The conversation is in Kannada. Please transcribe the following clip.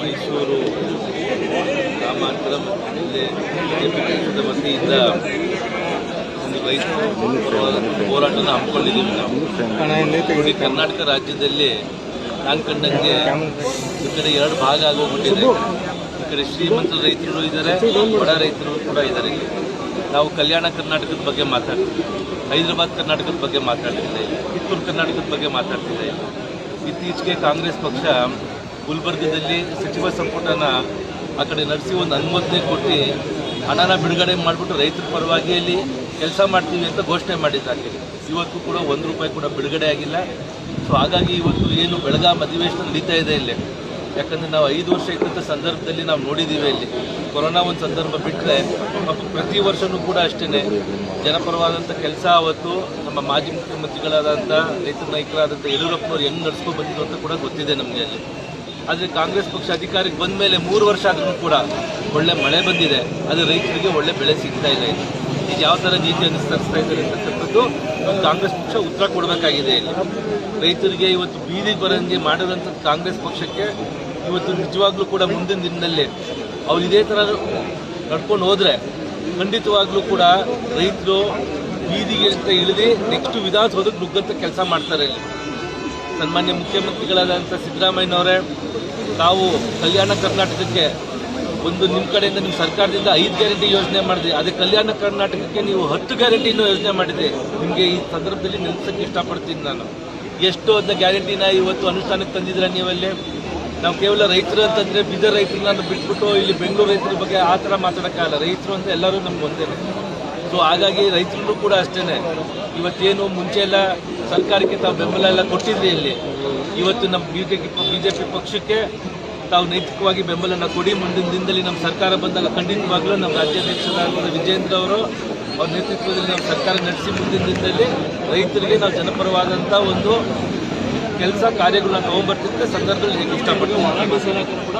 ಮೈಸೂರು ಗ್ರಾಮಾಂತರ ಜಿಲ್ಲೆ ವತಿಯಿಂದ ಒಂದು ರೈತ ಹೋರಾಟನ ಹಮ್ಮಿಕೊಂಡಿದ್ದೀವಿ ನಾವು. ಕರ್ನಾಟಕ ರಾಜ್ಯದಲ್ಲಿ ನಾನು ಕಂಡಂಗೆ ಈ ಕಡೆ ಎರಡು ಭಾಗ ಆಗೋಗ್ಬಿಟ್ಟಿದೆ. ಈ ಕಡೆ ಶ್ರೀಮಂತ ರೈತರು ಇದ್ದಾರೆ ಬಡ ರೈತರು ಕೂಡ ಇದ್ದಾರೆ. ನಾವು ಕಲ್ಯಾಣ ಕರ್ನಾಟಕದ ಬಗ್ಗೆ ಮಾತಾಡ್ತೀವಿ. ಹೈದರಾಬಾದ್ ಕರ್ನಾಟಕದ ಬಗ್ಗೆ ಮಾತಾಡ್ತಿದ್ದೆ. ಕಿತ್ತೂರು ಕರ್ನಾಟಕದ ಬಗ್ಗೆ ಮಾತಾಡ್ತಿದ್ದೆ. ಇತ್ತೀಚೆಗೆ ಕಾಂಗ್ರೆಸ್ ಪಕ್ಷ ಗುಲ್ಬರ್ಗದಲ್ಲಿ ಸಚಿವ ಸಂಪುಟನ ಆ ಕಡೆ ನಡೆಸಿ ಒಂದು ಅನುಮೋದನೆ ಕೊಟ್ಟು ಹಣನ ಬಿಡುಗಡೆ ಮಾಡಿಬಿಟ್ಟು ರೈತರ ಪರವಾಗಿ ಅಲ್ಲಿ ಕೆಲಸ ಮಾಡ್ತೀವಿ ಅಂತ ಘೋಷಣೆ ಮಾಡಿದ್ದಾರೆ. ಇವತ್ತು ಕೂಡ ಒಂದು ರೂಪಾಯಿ ಕೂಡ ಬಿಡುಗಡೆ ಆಗಿಲ್ಲ. ಸೊ ಹಾಗಾಗಿ ಇವತ್ತು ಏನು ಬೆಳಗಾಂ ಅಧಿವೇಶನ ನಡೀತಾ ಇದೆ ಇಲ್ಲಿ. ಯಾಕಂದರೆ ನಾವು ಐದು ವರ್ಷ ಇದ್ದಂಥ ಸಂದರ್ಭದಲ್ಲಿ ನಾವು ನೋಡಿದ್ದೀವಿ ಇಲ್ಲಿ. ಕೊರೋನಾ ಒಂದು ಸಂದರ್ಭ ಬಿಟ್ಟರೆ ಪ್ರತಿ ವರ್ಷವೂ ಕೂಡ ಅಷ್ಟೇ ಜನಪರವಾದಂಥ ಕೆಲಸ ಅವತ್ತು ನಮ್ಮ ಮಾಜಿ ಮುಖ್ಯಮಂತ್ರಿಗಳಾದಂಥ, ರೈತ ನಾಯಕರಾದಂಥ ಯಡಿಯೂರಪ್ಪನವ್ರು ಹೆಂಗೆ ನಡ್ಸ್ಕೊಂಡು ಬಂದಿದ್ರು ಅಂತ ಕೂಡ ಗೊತ್ತಿದೆ ನಮಗೆ ಅಲ್ಲಿ. ಆದರೆ ಕಾಂಗ್ರೆಸ್ ಪಕ್ಷ ಅಧಿಕಾರಕ್ಕೆ ಬಂದ ಮೇಲೆ ಮೂರು ವರ್ಷ ಆದರೂ ಕೂಡ ಒಳ್ಳೆ ಮಳೆ ಬಂದಿದೆ. ಅದು ರೈತರಿಗೆ ಒಳ್ಳೆ ಬೆಳೆ ಸಿಗ್ತಾ ಇಲ್ಲ ಇಲ್ಲಿ. ಇದು ಯಾವ ಥರ ನೀತಿ ಅನುಸರಿಸ್ತಾ ಇದ್ದಾರೆ ಅಂತಕ್ಕಂಥದ್ದು ಕಾಂಗ್ರೆಸ್ ಪಕ್ಷ ಉತ್ತರ ಕೊಡಬೇಕಾಗಿದೆ ಇಲ್ಲಿ. ರೈತರಿಗೆ ಇವತ್ತು ಬೀದಿಗೆ ಬರೋಂಗೆ ಮಾಡಿರೋಂಥ ಕಾಂಗ್ರೆಸ್ ಪಕ್ಷಕ್ಕೆ ಇವತ್ತು ನಿಜವಾಗ್ಲೂ ಕೂಡ ಮುಂದಿನ ದಿನದಲ್ಲಿ ಅವ್ರು ಇದೇ ಥರ ನಡ್ಕೊಂಡು ಹೋದರೆ ಖಂಡಿತವಾಗ್ಲೂ ಕೂಡ ರೈತರು ಬೀದಿಗೆ ಇಳಿದು ನೆಕ್ಸ್ಟ್ ವಿಧಾನಸೌಧಕ್ಕೆ ನುಗ್ಗಂತ ಕೆಲಸ ಮಾಡ್ತಾರೆ ಸನ್ಮಾನ್ಯ ಮುಖ್ಯಮಂತ್ರಿಗಳಾದಂಥ ಸಿದ್ದರಾಮಯ್ಯನವರೇ, ತಾವು ಕಲ್ಯಾಣ ಕರ್ನಾಟಕಕ್ಕೆ ಒಂದು ನಿಮ್ಮ ಕಡೆಯಿಂದ ನಿಮ್ಮ ಸರ್ಕಾರದಿಂದ ಐದು ಗ್ಯಾರಂಟಿ ಯೋಜನೆ ಮಾಡಿದೆ ಅದೇ ಕಲ್ಯಾಣ ಕರ್ನಾಟಕಕ್ಕೆ ನೀವು ಹತ್ತು ಗ್ಯಾರಂಟಿನೂ ಯೋಜನೆ ಮಾಡಿದೆ ನಿಮಗೆ ಈ ಸಂದರ್ಭದಲ್ಲಿ ನಿಲ್ಲಿಸೋಕ್ಕೆ ಇಷ್ಟಪಡ್ತೀನಿ ನಾನು. ಎಷ್ಟು ಅದನ್ನ ಗ್ಯಾರಂಟಿನ ಇವತ್ತು ಅನುಷ್ಠಾನಕ್ಕೆ ತಂದಿದ್ರೆ ನೀವಲ್ಲಿ? ನಾವು ಕೇವಲ ರೈತರು ಅಂತಂದರೆ ಬೀದರ್ ರೈತರನ್ನ ಬಿಟ್ಬಿಟ್ಟು ಇಲ್ಲಿ ಬೆಂಗಳೂರು ರೈತರ ಬಗ್ಗೆ ಆ ಥರ ಮಾತಾಡೋಕ್ಕಾಗಲ್ಲ. ರೈತರು ಅಂತ ಎಲ್ಲರೂ ನಮ್ಗೆ ಒಂದೇ. ಸೊ ಹಾಗಾಗಿ ರೈತರು ಕೂಡ ಅಷ್ಟೇ ಇವತ್ತೇನು ಮುಂಚೆ ಎಲ್ಲ ಸರ್ಕಾರಕ್ಕೆ ತಾವು ಬೆಂಬಲ ಎಲ್ಲ ಕೊಟ್ಟಿದ್ರಿ ಇಲ್ಲಿ. ಇವತ್ತು ನಮ್ಮ ಬಿ ಜೆ ಪಿ ಪಕ್ಷಕ್ಕೆ ತಾವು ನೈತಿಕವಾಗಿ ಬೆಂಬಲನ ಕೊಡಿ. ಮುಂದಿನ ದಿನದಲ್ಲಿ ನಮ್ಮ ಸರ್ಕಾರ ಬಂದಾಗ ಖಂಡಿತವಾಗ್ಲೂ ನಮ್ಮ ರಾಜ್ಯಾಧ್ಯಕ್ಷರಾದ ವಿಜೇಂದ್ರ ಅವರು ಅವ್ರ ನೇತೃತ್ವದಲ್ಲಿ ನಮ್ಮ ಸರ್ಕಾರ ನಡೆಸಿ, ಮುಂದಿನ ದಿನದಲ್ಲಿ ರೈತರಿಗೆ ನಾವು ಜನಪರವಾದಂಥ ಒಂದು ಕೆಲಸ ಕಾರ್ಯಗಳನ್ನ ತಗೊಂಡ್ಬರ್ತಿದ್ದ ಸಂದರ್ಭದಲ್ಲಿ ಹೇಗೆ ಇಷ್ಟಪಡ್ತೀವಿ